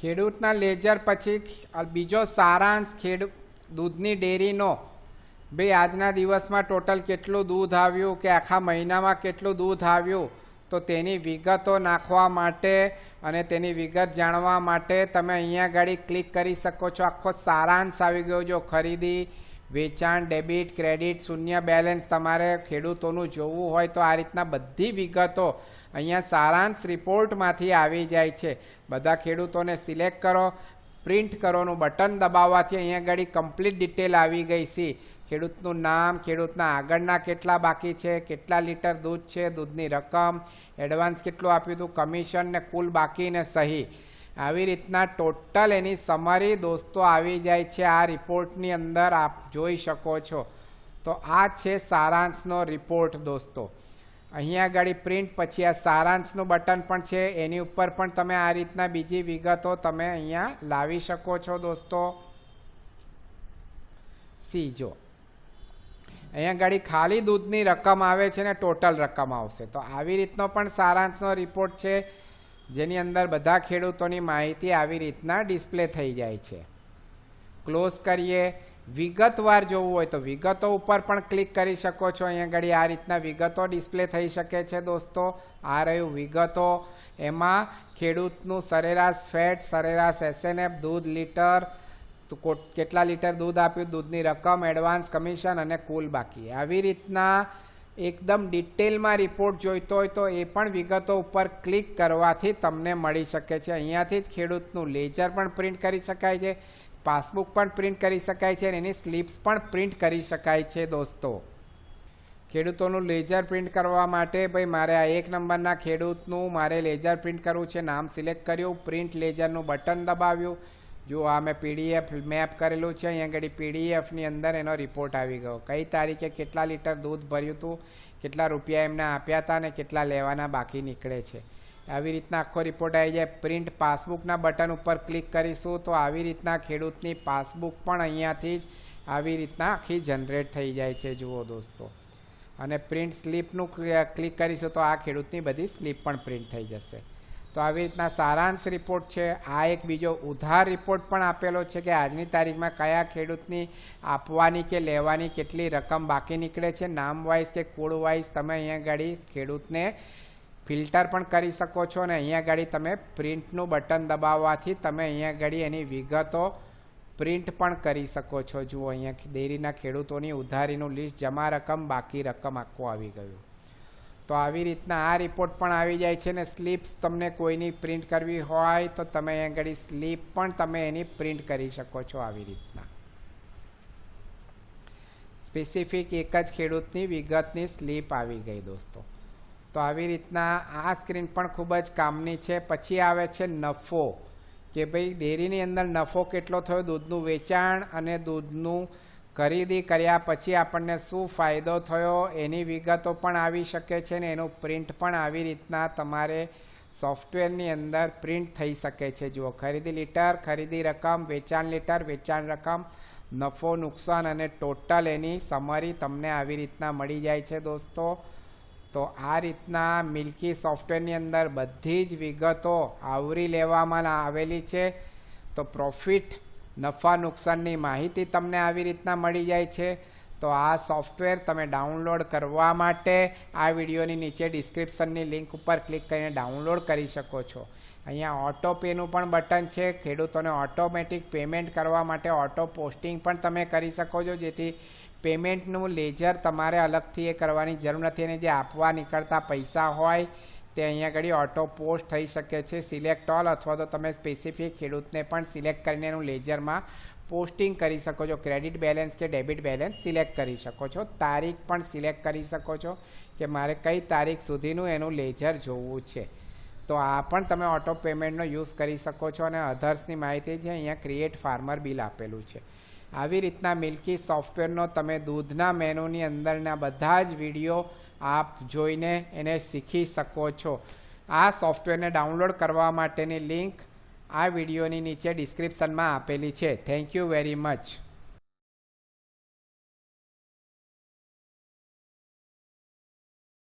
ખેડૂતના લેજર પછી બીજો સારાંશ ખેડૂત દૂધની ડેરીનો. ભાઈ આજના દિવસમાં ટોટલ કેટલું દૂધ આવ્યું કે આખા મહિનામાં કેટલું દૂધ આવ્યું? તો તેની વિગતો નાખવા માટે અને તેની વિગત જાણવા માટે તમે અહીંયા ગાડી ક્લિક કરી શકો છો. આખો સારાંશ આવી ગયો જો ખરીદી વેચાણ, ડેબિટ, ક્રેડિટ, શૂન્ય બેલેન્સ તમારે ખેડૂતોનું જોવું હોય તો આ રીતના બધી વિગતો અહીંયા સારાંશ રિપોર્ટમાંથી આવી જાય છે. બધા ખેડૂતોને સિલેક્ટ કરો, પ્રિન્ટ કરોનું બટન દબાવવાથી અહીંયા આગળ કમ્પ્લીટ ડિટેલ આવી ગઈ છે. ખેડૂતનું નામ, ખેડૂતના આગળના કેટલા બાકી છે, કેટલા લીટર દૂધ છે, દૂધની રકમ, એડવાન્સ કેટલું આપ્યું હતું, કમિશન ને કુલ બાકી ને સહી. આવી રીતના ટોટલ એની સમરી દોસ્તો આવી જાય છે. આ રિપોર્ટની અંદર આપ જોઈ શકો છો. તો આ છે સારાંશનો રિપોર્ટ દોસ્તો. અહીંયા આગળ પ્રિન્ટ પછી આ સારાંશનું બટન પણ છે. એની ઉપર પણ તમે આ રીતના બીજી વિગતો તમે અહીંયા લાવી શકો છો દોસ્તો. સી, જો. અહીંયા ગાડી ખાલી દૂધની રકમ આવે છે ને, ટોટલ રકમ આવશે. તો આવી રીતનો પણ સારાંશનો રિપોર્ટ છે. જેની અંદર બધા ખેડૂતોની માહિતી આવી રીતના ડિસ્પ્લે થઈ જાય છે. ક્લોઝ કરીએ. વિગતવાર જોવું હોય તો વિગતો ઉપર પણ ક્લિક કરી શકો છો. અહીંયા ઘડી આ રીતના વિગતો ડિસ્પ્લે થઈ શકે છે દોસ્તો. આ રહ્યું વિગતો. એમાં ખેડૂતનું સરેરાશ ફેટ, સરેરાશ એસએનએફ દૂધ લીટર કેટલા લીટર દૂધ આપ્યું? દૂધની રકમ, એડવાન્સ, કમિશન અને કુલ બાકી. આવી રીતના એકદમ ડિટેલમાં રિપોર્ટ જોઈતો હોય તો એ પણ વિગતો ઉપર ક્લિક કરવાથી તમને મળી શકે છે. અહીંયાથી જ ખેડૂતનું લેજર પણ પ્રિન્ટ કરી શકાય છે પાસબુક પણ પ્રિન્ટ કરી શકાય છે અને એની સ્લિપ્સ પણ પ્રિન્ટ કરી શકાય છે દોસ્તો. ખેડૂતોનું લેજર પ્રિન્ટ કરવા માટે ભાઈ મારે આ એક નંબરના ખેડૂતનું મારે લેજર પ્રિન્ટ કરવું છે. નામ સિલેક્ટ કર્યું પ્રિન્ટ લેજરનું બટન દબાવ્યું જો આ મેં પીડીએફ મેપ કરેલું છે અહીંયા આગળ પીડીએફની અંદર એનો રિપોર્ટ આવી ગયો. કઈ તારીખે કેટલા લીટર દૂધ ભર્યું હતું, કેટલા રૂપિયા એમને આપ્યા હતા અને કેટલા લેવાના બાકી નીકળે છે. આવી રીતના આખો રિપોર્ટ આવી જાય. પ્રિન્ટ પાસબુકના બટન ઉપર ક્લિક કરીશું તો આવી રીતના ખેડૂતની પાસબુક પણ અહીંયાથી જ આવી રીતના આખી જનરેટ થઈ જાય છે. જુઓ દોસ્તો. અને પ્રિન્ટ સ્લીપનું ક્લિક કરીશું તો આ ખેડૂતની બધી સ્લીપ પણ પ્રિન્ટ થઈ જશે. તો આવી રીતના સારાંશ રિપોર્ટ છે. આ એક બીજો ઉધાર રિપોર્ટ પણ આપેલો છે કે આજની તારીખમાં કયા ખેડૂતની આપવાની કે લેવાની કેટલી રકમ બાકી નીકળે છે. નામ વાઇઝ કે કુળ વાઇઝ તમે અહીંયા ગાડી ખેડૂતને ફિલ્ટર પણ કરી શકો છો અને અહીંયા ગાડી તમે પ્રિન્ટનું બટન દબાવવાથી તમે અહીંયા ગાડી એની વિગતો પ્રિન્ટ પણ કરી શકો છો. જુઓ અહીંયા ડેરીના ખેડૂતોની ઉધારીનું લિસ્ટ જમા રકમ બાકી રકમ આખું આવી ગયું. તો આવી રીતના આ રિપોર્ટ પણ આવી જાય છે ને સ્લીપ્સ તમને કોઈની પ્રિન્ટ કરવી હોય તો તમે અહીં આગળ સ્લીપ પણ તમે એની પ્રિન્ટ કરી શકો છો આવી રીતના. સ્પેસિફિક એક જ ખેડૂતની વિગતની સ્લીપ આવી ગઈ દોસ્તો. તો આવી રીતના આ સ્ક્રીન પણ ખૂબ જ કામની છે. પછી આવે છે નફો. કે ભાઈ ડેરીની અંદર નફો કેટલો થયો? દૂધનું વેચાણ અને દૂધનું ખરીદી કર્યા પછી આપણને શું ફાયદો થયો એની વિગતો પણ આવી શકે છે ને એનું પ્રિન્ટ પણ આવી રીતના તમારે સોફ્ટવેરની અંદર પ્રિન્ટ થઈ શકે છે. જુઓ, ખરીદી લીટર, ખરીદી રકમ, વેચાણ લીટર, વેચાણ રકમ, નફો, નુકસાન અને ટોટલ એની સમરી તમને આવી રીતના મળી જાય છે દોસ્તો. તો આ રીતના મિલ્કી સોફ્ટવેરની અંદર બધી જ વિગતો આવરી લેવામાં આવેલી છે. તો પ્રોફિટ નફા નુકસાનની માહિતી તમને આવી રીતના મળી જાય છે. તો આ સોફ્ટવેર તમે ડાઉનલોડ કરવા માટે આ વિડીયોની નીચે ડિસ્ક્રિપ્શનની લિંક ઉપર ક્લિક કરીને ડાઉનલોડ કરી શકો છો. અહીંયા ઓટો પેનું પણ બટન છે. ખેડૂતોને ઓટોમેટિક પેમેન્ટ કરવા માટે ઓટો પોસ્ટિંગ પણ તમે કરી શકો છો. જેથી પેમેન્ટનું લેજર તમારે અલગથી એ કરવાની જરૂર નથી અને જે આપવા નીકળતા પૈસા હોય તે અહીંયા આગળ ઓટો પોસ્ટ થઈ શકે છે. સિલેક્ટ ઓલ અથવા તો તમે સ્પેસિફિક ખેડૂતને પણ સિલેક્ટ કરીને એનું લેજરમાં પોસ્ટિંગ કરી શકો છો. ક્રેડિટ બેલેન્સ કે ડેબિટ બેલેન્સ સિલેક્ટ કરી શકો છો. તારીખ પણ સિલેક્ટ કરી શકો છો કે મારે કઈ તારીખ સુધીનું એનું લેજર જોવું છે. તો આ પણ તમે ઓટો પેમેન્ટનો યુઝ કરી શકો છો અને અધર્સની માહિતી છે અહીંયા ક્રિએટ ફાર્મર બિલ આપેલું છે. આવી રીતના મિલ્કી સોફ્ટવેરનો તમે દૂધના મેનુની અંદરના બધા જ વીડિયો આપ જોઈને એને શીખી શકો છો. આ સોફ્ટવેરને ડાઉનલોડ કરવા માટેની લિંક આ વિડીયોની નીચે ડિસ્ક્રિપ્શનમાં આપેલી છે. Thank you very much.